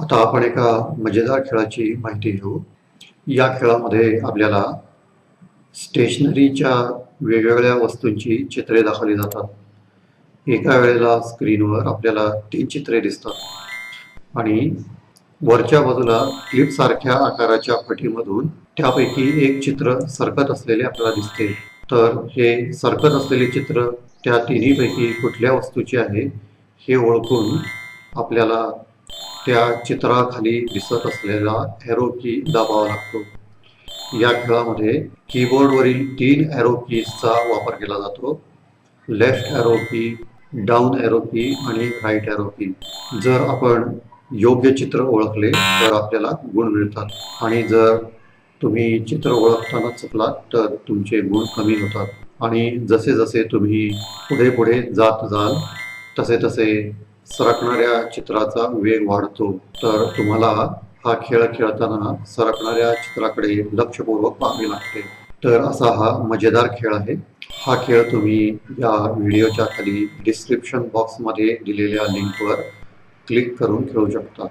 आता आपण एका मजेदार खेळाची माहिती घेऊ. या खेळामध्ये आपल्याला स्टेशनरीच्या वेगवेगळ्या वस्तूंची चित्रे दाखवली जातात. एका वेळेला स्क्रीनवर आपल्याला तीन चित्रे दिसतात. आणि वरच्या बाजूला क्लिपसारख्या आकाराच्या फटीमधून त्यापैकी एक चित्र सरकत असलेले आपल्याला दिसते. तर हे सरकत असलेले चित्र त्या तिन्हीपैकी कुठल्या वस्तूचे आहे हे ओळखून आपल्याला त्या चित्राखाली दिसत असलेला एरो की दाबावा लागतो. या खेळामध्ये कीबोर्डवरील तीन एरो कीजचा वापर केला जातो. Left arrow key down arrow key आणि राईट एरो की जर आपण योग्य चित्र ओळखले तर आपल्याला गुण मिळतात. आणि जर तुम्ही चित्र ओळखताना चुकलात तर तुमचे गुण कमी होतात. आणि जसे जसे तुम्ही पुढे पुढे जात जाल तसे तसे सरकणाऱ्या चित्राचा वेग वाढतो. तर तुम्हाला हा खेळ खेळताना सरकणाऱ्या चित्राकडे लक्षपूर्वक पाहावे लागते. तर असा हा मजेदार खेळ आहे. हा खेळ तुम्ही या व्हिडिओच्या खाली डिस्क्रिप्शन बॉक्समध्ये दिलेल्या लिंकवर क्लिक करून खेळू शकता.